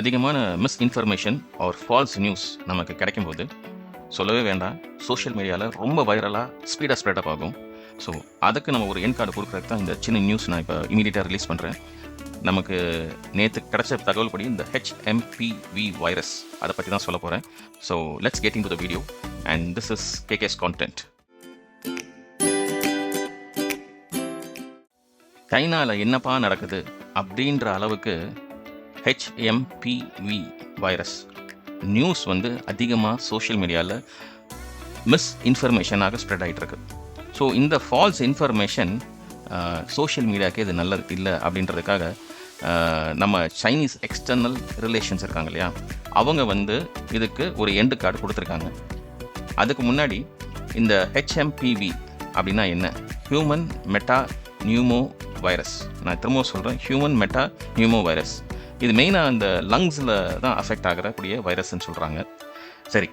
அதிகமான misinformation or false news நமக்கு கிடைக்கும்போது சொல்லவே வேண்டாம். சோஷியல் மீடியாவில் ரொம்ப வைரலாக ஸ்பீடாக ஸ்ப்ரெட் அப் ஆகும். ஸோ அதுக்கு நம்ம ஒரு என் கார்டு கொடுக்குறதுக்கு தான் இந்த சின்ன நியூஸ் நான் இப்போ இமீடியட்டாக ரிலீஸ் பண்ணுறேன் நமக்கு நேற்று கிடைச்ச தகவல் படி இந்த ஹெச்எம்பிவி வைரஸ் அதை பற்றி தான் சொல்ல போகிறேன் so let's getting to the video and this is KK's content சைனாவில் என்னப்பா நடக்குது அப்படின்ற அளவுக்கு ஹெச்எம்பிவி வைரஸ் நியூஸ் வந்து அதிகமாக சோஷியல் மீடியாவில் மிஸ் இன்ஃபர்மேஷனாக ஸ்ப்ரெட் ஆகிட்டு ஸோ இந்த ஃபால்ஸ் இன்ஃபர்மேஷன் சோஷியல் மீடியாவுக்கு இது நல்லது இல்லை அப்படின்றதுக்காக நம்ம சைனீஸ் எக்ஸ்டர்னல் ரிலேஷன்ஸ் இருக்காங்க இல்லையா? அவங்க வந்து இதுக்கு ஒரு எண்டு கார்டு கொடுத்துருக்காங்க. அதுக்கு முன்னாடி இந்த ஹெச்எம்பிவி அப்படின்னா என்ன? ஹியூமன் மெட்டா நியூமோ வைரஸ் நான் திரும்ப சொல்கிறேன் ஹியூமன் மெட்டா நியூமோ வைரஸ் இது மெயினாக இந்த லங்ஸில் தான் அஃபெக்ட் ஆகிறக்கூடிய வைரஸ்ன்னு சொல்கிறாங்க சரி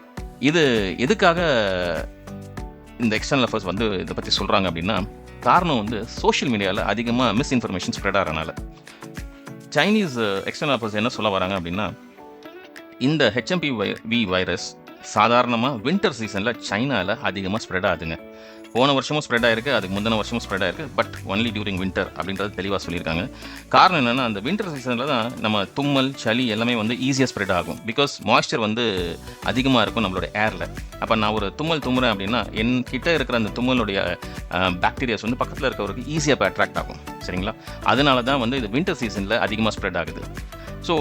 இது எதுக்காக இந்த எக்ஸ்டர்னல் அஃபேர்ஸ் வந்து இதை பற்றி சொல்கிறாங்க அப்படின்னா காரணம் வந்து சோஷியல் மீடியாவில் அதிகமாக மிஸ்இன்ஃபர்மேஷன் ஸ்ப்ரெட் ஆகிறனால. சைனீஸ் எக்ஸ்டர்னல் அஃபேர்ஸ் என்ன சொல்ல வராங்க அப்படின்னா இந்த ஹெச்எம்பி வை வி வைரஸ் சாதாரணமாக வின்டர் சீசனில் சைனாவில் அதிகமாக ஸ்ப்ரெட் ஆகுதுங்க. போன வருஷமும் ஸ்ப்ரெட் ஆயிருக்கு அதுக்கு முந்தின வருஷமும் ஸ்ப்ரெட் ஆயிருக்கு பட் ஒன்லி டியூரிங் வின்டர் அப்படின்றது தெளிவாக சொல்லியிருக்காங்க. காரணம் என்னென்னா அந்த வின்டர் சீசனில் தான் நம்ம தும்மல் சளி எல்லாமே வந்து ஈஸியாக ஸ்ப்ரெட் ஆகும். பிகாஸ் மாய்ஸ்சர் வந்து அதிகமாக இருக்கும் நம்மளோட ஏரில் அப்போ நான் ஒரு தும்மல் தும்முறேன் அப்படின்னா என் கிட்ட இருக்கிற அந்த தும்மலுடைய பாக்டீரியாஸ் வந்து பக்கத்தில் இருக்கிறவருக்கு ஈஸியாக இப்போ அட்ராக்ட் ஆகும். சரிங்களா? அதனால தான் வந்து இது வின்டர் சீசனில் அதிகமாக ஸ்ப்ரெட் ஆகுது. ஸோ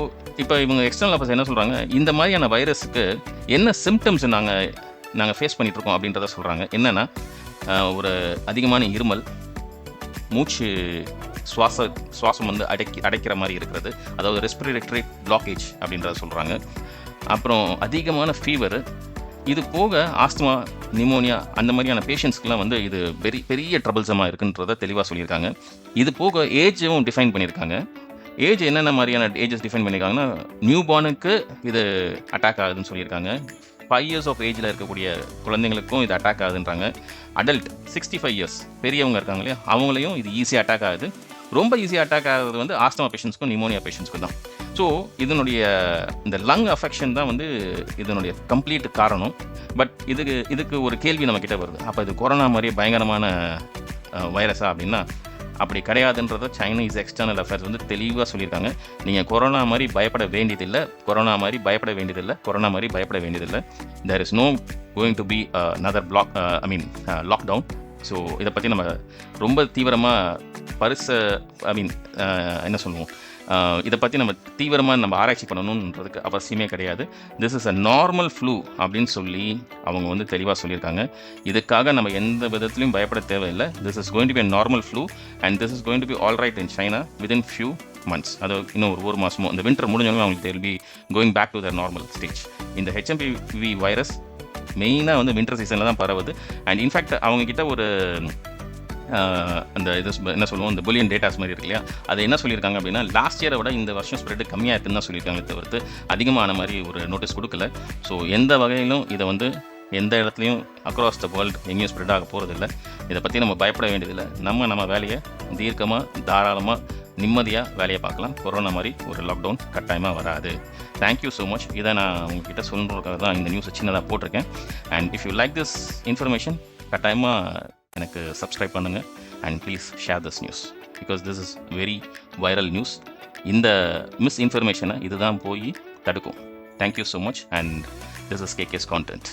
இப்போ இவங்க எக்ஸ்டர்னல் அப்போ என்ன சொல்கிறாங்க இந்த மாதிரியான வைரஸுக்கு என்ன சிம்டம்ஸ் நாங்கள் நாங்கள் ஃபேஸ் பண்ணிகிட்ருக்கோம் இருக்கோம் அப்படின்றத சொல்கிறாங்க என்னென்னா ஒரு அதிகமான இருமல் மூச்சு சுவாச சுவாசம் வந்து அடைக்கி அடைக்கிற மாதிரி இருக்கிறது. அதாவது ரெஸ்பிரேட்டரி பிளாக்கேஜ் அப்படின்றத சொல்கிறாங்க அப்புறம் அதிகமான ஃபீவர் இது போக ஆஸ்துமா நிமோனியா அந்த மாதிரியான பேஷண்ட்ஸ்க்குலாம் வந்து இது பெரிய பெரிய ட்ரபிள்ஸமாக இருக்குன்றத தெளிவாக சொல்லியிருக்காங்க. இது போக ஏஜும் டிஃபைன் பண்ணியிருக்காங்க. ஏஜ் என்னென்ன மாதிரியான ஏஜஸ் டிஃபைன் பண்ணியிருக்காங்கன்னா நியூ பார்னுக்கு இது அட்டாக் ஆகுதுன்னு சொல்லியிருக்காங்க. ஃபைவ் இயர்ஸ் ஆஃப் ஏஜில் இருக்கக்கூடிய குழந்தைங்களுக்கும் இது அட்டாக் ஆகுதுன்றாங்க. அடல்ட் சிக்ஸ்டி ஃபைவ் இயர்ஸ் பெரியவங்க இருக்காங்க இல்லையா அவங்களையும் இது ஈஸியாக அட்டாக் ஆகுது. ரொம்ப ஈஸியாக அட்டாக் ஆகுறது வந்து ஆஸ்தமா பேஷண்ட்ஸ்க்கும் நிமோனியா பேஷண்ட்ஸ்க்கும் தான். ஸோ இதனுடைய இந்த லங் அஃபெக்ஷன் தான் வந்து இதனுடைய கம்ப்ளீட் காரணம். பட் இதுக்கு இதுக்கு ஒரு கேள்வி நம்மக்கிட்ட வருது. அப்போ இது கொரோனா மாதிரி பயங்கரமான வைரஸா அப்படின்னா அப்படி கிடையாதுன்றத சைனீஸ் எக்ஸ்டர்னல் அஃபேர்ஸ் வந்து தெளிவாக சொல்லியிருக்காங்க. நீங்கள் கொரோனா மாதிரி பயப்பட வேண்டியதில்லை கொரோனா மாதிரி பயப்பட வேண்டியதில்லை கொரோனா மாதிரி பயப்பட வேண்டியதில்லை. There is no going to be another block I mean lockdown so இதை பற்றி நம்ம ரொம்ப தீவிரமாக பரிச ஐ மீன் uh, என்ன சொல்லுவோம்? இதை பற்றி நம்ம தீவிரமாக நம்ம ஆராய்ச்சி பண்ணணுன்றதுக்கு அவசியமே கிடையாது. This is a normal flu அப்படின்னு சொல்லி அவங்க வந்து தெளிவாக சொல்லியிருக்காங்க. இதுக்காக நம்ம எந்த விதத்துலையும் பயப்பட தேவையில்லை. This is going to be normal flu and this is going to be all right in China within few months அது இன்னும் ஒரு ஒரு மாதமோ இந்த வின்டர் முடிஞ்சாலும் அவங்களுக்கு they'll be going back to the normal stage இந்த ஹெச்எம்பிவி வைரஸ் மெயினாக வந்து வின்டர் சீசனில் தான் பரவுது. அண்ட் இன்ஃபேக்ட் அவங்கக்கிட்ட ஒரு அந்த இது என்ன சொல்லுவோம் இந்த புலியன் டேட்டாஸ் மாதிரி இருக்கு இல்லையா? அதை என்ன சொல்லியிருக்காங்க அப்படின்னா லாஸ்ட் இயரை விட இந்த வருஷம் ஸ்ப்ரெட் கம்மியாக இருக்குன்னு தான் சொல்லியிருக்காங்க தவிர்த்து அதிகமான மாதிரி ஒரு நோட்டீஸ் கொடுக்கல. ஸோ எந்த வகையிலும் இதை வந்து எந்த இடத்துலையும் அக்ராஸ் த வேர்ல்டு எங்கேயும் ஸ்ப்ரெட் ஆக போகிறதில்ல இதை பற்றி நம்ம பயப்பட வேண்டியதில்லை. நம்ம நம்ம வேலையை தீர்க்கமாக தாராளமாக நிம்மதியாக வேலையை பார்க்கலாம். கொரோனா மாதிரி ஒரு லாக்டவுன் கட்டாயமாக வராது. தேங்க்யூ ஸோ மச் இதை நான் உங்ககிட்ட சொல்லணுக்காக தான் இந்த நியூஸை சின்னதாக போட்டிருக்கேன். And if you like this information கட்டாயமாக எனக்கு சப்ஸ்கிரைப் பண்ணுங்கள் and please share this news because this is very viral news இந்த மிஸ் இன்ஃபர்மேஷனை இதுதான் போய் தடுக்கும். Thank you so much and this is KK's content